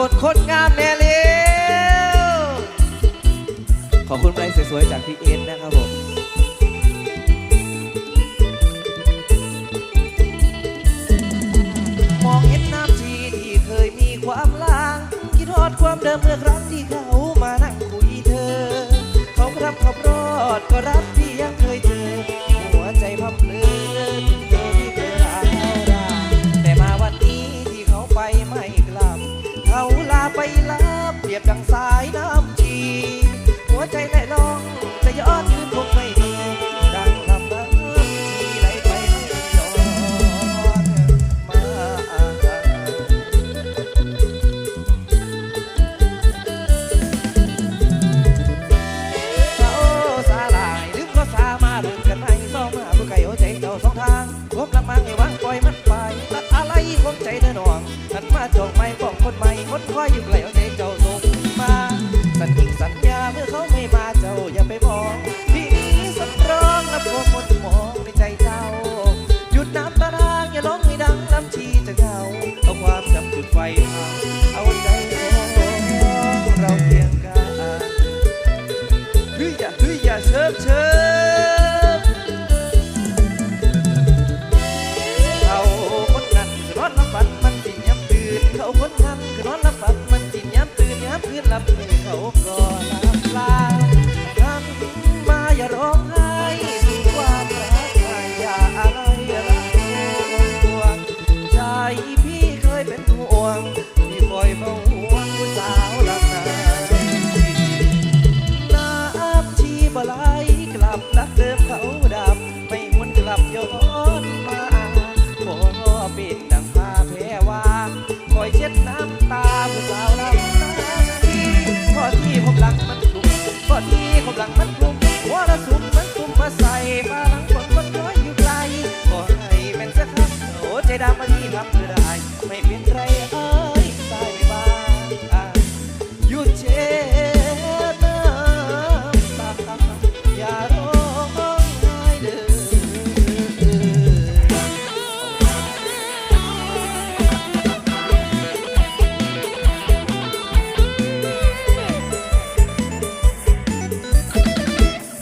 ากฏคนงามแน่เร็วขอบคุณเพลงสวยๆจากพี่เอ็นนะครับผมมองเห็นน้ำชีที่เคยมีความลางคิดทอดความเดิมเมื่อครั้งที่เขามานั่งคุยเธอ เขารับขับรอดก็รับ ดำมาที่ทำเธอได้ ไม่เป็นไรเอ้ยสายไม่บ้าหยุดเช็ดน้ำตาอย่าร้องไห้เด้อ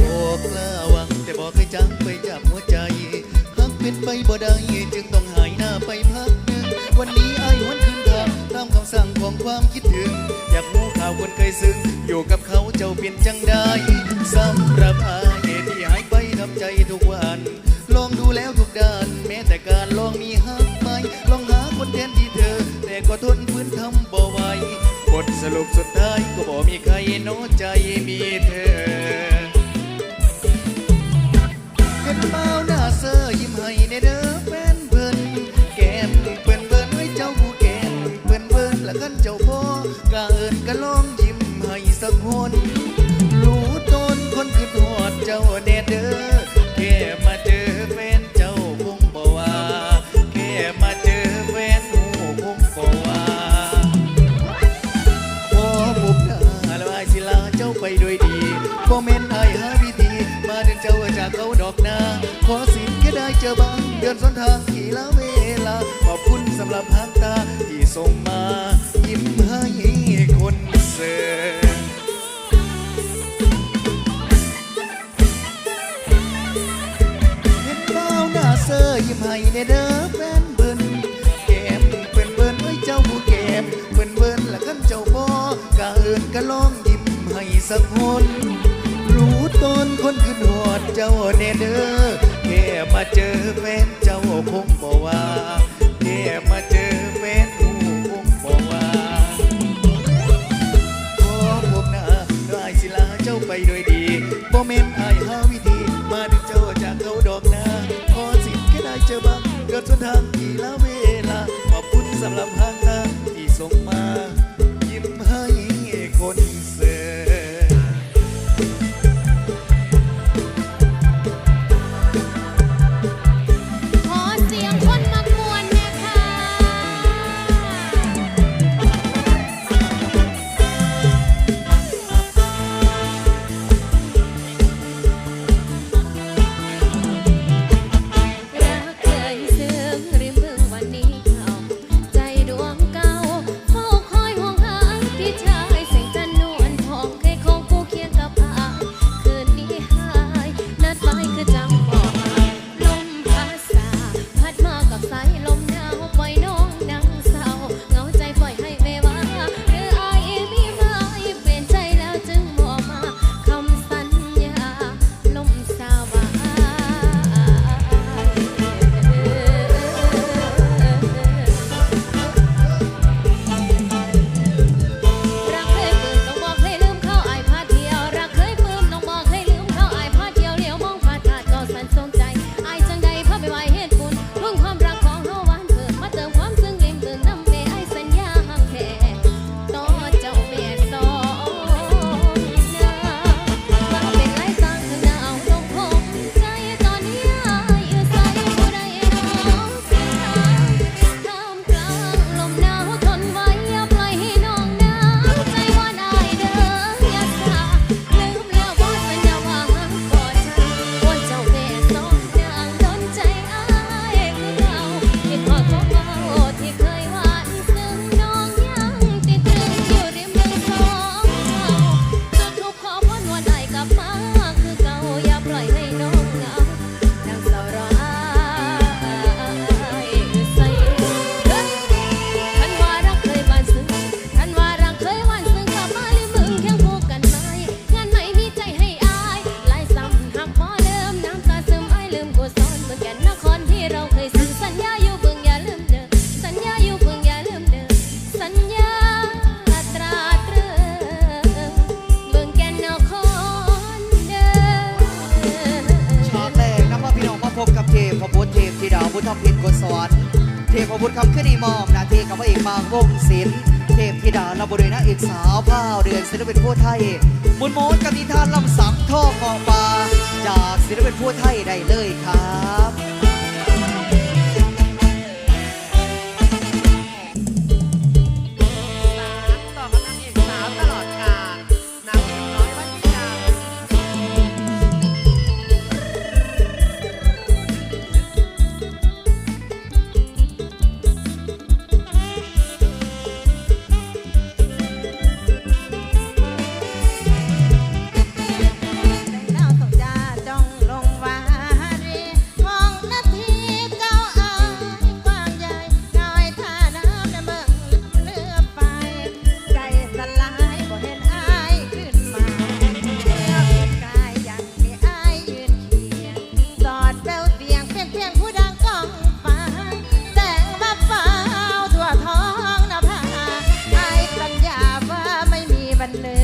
บอกกล้าวังแต่บอกให้จังไปจับหัวใจหากเป็นไปบ่ได้จึงต้อง ไปพักหนึ่งวันนี้อายหวนคืนทางตามคำสั่งของความคิดถึง อยากรู้ข่าวคนเคยซึ้งอยู่กับเขาเจ้าเป็นจังได้สำหรับอายที่หายไปทำใจทุกวัน ลองดูแล้วทุกด้าน แม้แต่การลองมีหักไหมลองหาคนแทนที่เธอ แต่ก็ทนฝืนทำบ่ไหวบทสรุปสุดท้ายก็บ่มีใครโน้ใจมีเธอเห็นเมาหน้าเซอยิ้มให้ในเด้อ ด้วยดีบ่แม่นอายหาวิธี มาดึงเจ้าจากเขาดอกนาขอสินแค่ได้เจอบางเดือนสนทางกี่ละเวลา ขอบคุณสำหรับหางตาที่ส่งมา ยิ้มให้คนเสิร์เห็นเบ้าหน้าเซอยิ้มให้ในเด้อแฟนเบิ่นแก้มเปิ้นเบิ่นไว้เจ้าผู้แก้มเปิ้นเบิ่นละกันเจ้าพ่อกะเอิญกะลอง สักคน รู้ตอนคนคือหอดเจ้าแนเด้อแค่มาเจอแฟนเจ้าคงบ่ว่าแค่มาเจอแฟนผู้คงบ่ว่าขอพบหน้าได้สิลาเจ้าไปโดยดีบ่แม่นอายหาวิธี มาดึงเจ้าจากเขาดอกนาขอสิแค่ได้เจอบ้างเกิดสนทางกี่ละเวลาขอบคุณสำหรับหา เลยครับ le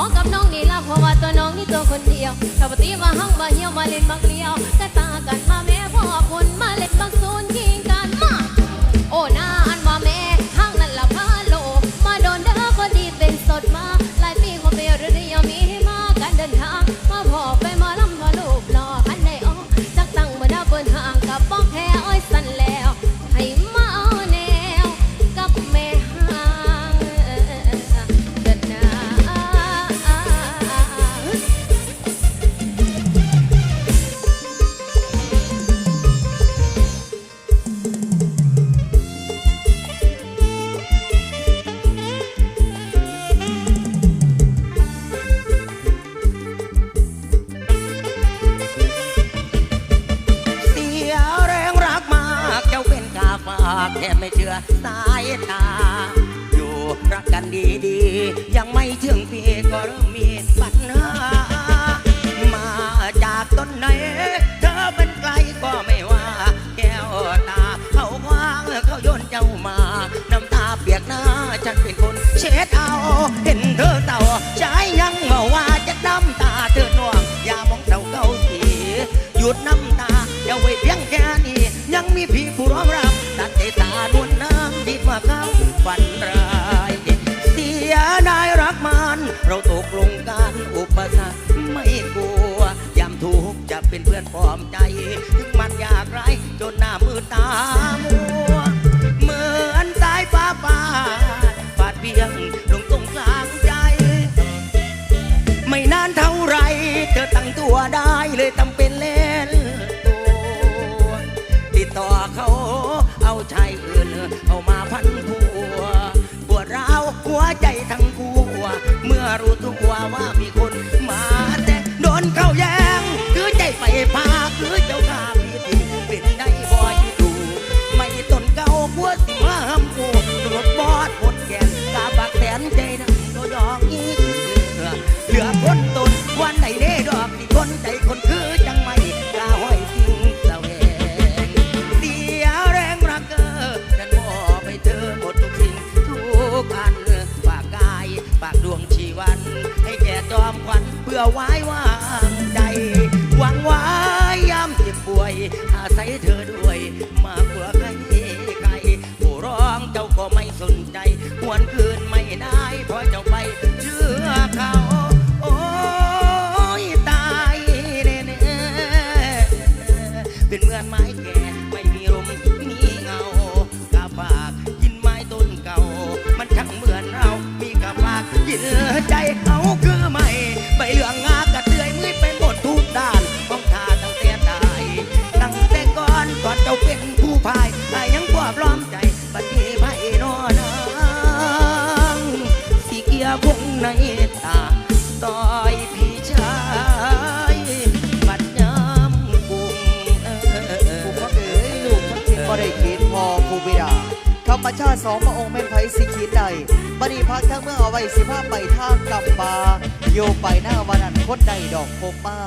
อกับน้องนี่ละเพราะว่าตัวน้องนี่ตัวคนเดียวชาวปตีมาห้องมาเหี่ยวมาเล่นบักเลียวแต่ตากันมาแม่พ่อคนมาเล่นบักซูนที ไม่เชื่อสายตา อยู่รักกันดีๆ ยังไม่ถึงปีก็เริ่มมีปัญหามาจากต้นไหน เธอเป็นใครก็ไม่ว่า แก้วตาเขาว่างเขาโยนเจ้ามา น้ำตาเปียกหน้าฉันเป็นคนเช็ดเอาเห็นเธอเต่าใจยังมาว่าจะน้ำตาเธอน่วงอย่ามองเต่าเกาทีหยุดน้ำ เราตกลงการอุปสรรคไม่กลัวยามทุกจะเป็นเพื่อนปลอมใจ ถึงมันยากไรจนหน้ามือตามัว เหมือนสายฟ้าปาดฟาดเบียงลงตรงกลางใจ ไม่นานเท่าไร เธอตั้งตัวได้เลยตำ วนคืนไม่ได้เพราะเจ้าไป บัดนี้พักทั้งเมื่อเอาไว้สิพาไปทางกำปาโยไปหน้าวันนั้นคนใดดอกพบมา